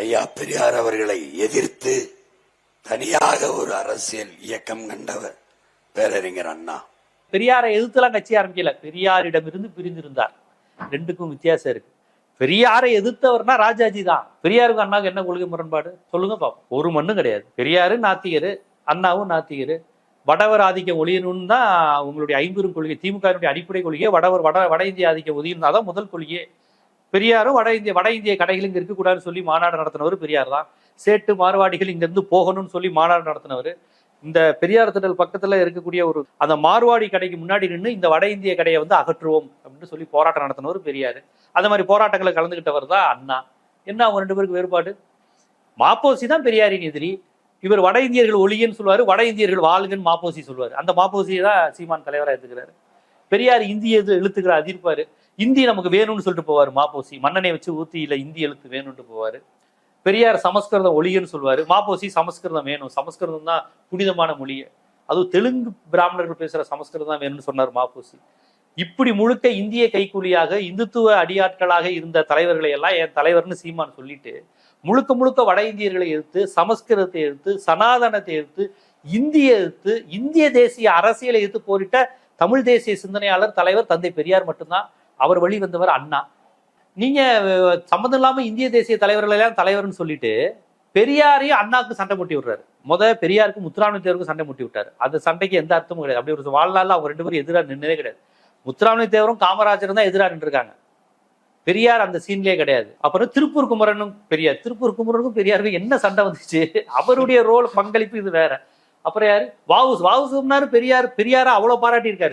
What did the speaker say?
ஐயா பெரியார் அவர்களை எதிர்த்து தனியாக ஒரு அரசியல் இயக்கம் கண்டவர் பேரறிஞர் அண்ணா. பெரியாரை எதிர்த்துலாம் கட்சி ஆரம்பிக்கல. பெரியாரிடமிருந்து பிரிந்திருந்தார். ரெண்டுக்கும் வித்தியாசம் இருக்கு. பெரியாரை எதிர்த்தவர்னா ராஜாஜி தான். பெரியாருக்கு அண்ணாவுக்கு என்ன கொள்கை முரண்பாடு? சொல்லுங்க பாப்போம். ஒரு மண்ணும் கிடையாது. பெரியாரு நாத்திகரு அண்ணாவும் நாத்திகரு. வடவர் ஆதிக்கம் ஒழியணும்னு தான் உங்களுடைய ஐம்பெரும் கொள்கை திமுகவினுடைய அடிப்படை கொள்கையே வடவர் வட வட இந்திய ஆதிக்கம் ஒழியணும் தான் முதல் கொள்கையே. பெரியாரும் வட இந்திய வட இந்திய கடைகள் இங்க இருக்கக்கூடாதுன்னு சொல்லி மாநாடு நடத்தினவர் பெரியார் தான். சேட்டு மார்வாடிகள் இங்க இருந்து போகணும்னு சொல்லி மாநாடு நடத்தினவர். இந்த பெரியார் திடல் பக்கத்துல இருக்கக்கூடிய ஒரு அந்த மார்வாடி கடைக்கு முன்னாடி நின்று இந்த வட இந்திய கடையை வந்து அகற்றுவோம் அப்படின்னு சொல்லி போராட்டம் நடத்தினவர் பெரியார். அந்த மாதிரி போராட்டங்களை கலந்துகிட்டவர் தான் அண்ணா. என்ன அவங்க ரெண்டு பேருக்கு வேறுபாடு? மாப்போசி தான் பெரியாரின் எதிரி. இவர் வட இந்தியர்கள் ஒளியன்னு சொல்லுவாரு வட இந்தியர்கள் வாழ்கன்னு மாப்போசி சொல்லுவாரு. அந்த மாப்போசியை தான் சீமான் தலைவரா எடுத்துக்கிறாரு பெரியார் இந்திய எது எழுத்துக்கிற அதிர்ப்பாரு இந்தி நமக்கு வேணும்னு சொல்லிட்டு போவார் மாப்போசி. மன்னனை வச்சு ஊத்தியில இந்தி எழுத்து வேணும்னு போவாரு. பெரியார் சமஸ்கிருதம் ஒளியன்னு சொல்லுவாரு மாப்போசி சமஸ்கிருதம் வேணும். சமஸ்கிருதம் தான் புனிதமான மொழியை அதுவும் தெலுங்கு பிராமணர்கள் பேசுற சமஸ்கிருதம் தான் வேணும்னு சொன்னார் மாப்போசி. இப்படி முழுக்க இந்திய கைக்கூலியாக இந்துத்துவ அடியாட்களாக இருந்த தலைவர்களை எல்லாம் என் தலைவர்னு சீமான் சொல்லிட்டு முழுக்க முழுக்க வட இந்தியர்களை எதிர்த்து சமஸ்கிருதத்தை எதிர்த்து சனாதனத்தை எதிர்த்து இந்திய எதிர்த்து இந்திய தேசிய அரசியலை எதிர்த்து போரிட்ட தமிழ் தேசிய சிந்தனையாளர் தலைவர் தந்தை பெரியார் மட்டும்தான் அவர் வழி வந்தவர் அண்ணா. நீங்க சம்மந்தம் இல்லாம இந்திய தேசிய தலைவர்கள் எல்லாம் தலைவர்னு சொல்லிட்டு பெரியாரையும் அண்ணாவுக்கு சண்டை முட்டி விடுறாரு. முத பெரியாருக்கு முத்துராமலிங்க தேவருக்கும் சண்டை முட்டி விட்டாரு. அந்த சண்டைக்கு எந்த அர்த்தமும் கிடையாது. அப்படி ஒரு வாழ்நாள்ல அவங்க ரெண்டு பேரும் எதிராக நின்னதே கிடையாது. முத்துராமலிங்க தேவரும் காமராஜரும் தான் எதிராக நின்றுருக்காங்க. பெரியார் அந்த சீன்லயே கிடையாது. அப்புறம் திருப்பூர் குமரனும் பெரியார். திருப்பூர் குமரனுக்கும் பெரியாருக்கும் என்ன சண்டை வந்துச்சு? அவருடைய ரோல் பங்களிப்பு இது வேற. அப்புறம் யாரு? வாவுஸ் வாவுசுனாரு பெரியார். பெரியாரா அவ்வளவு பாராட்டி இருக்காரு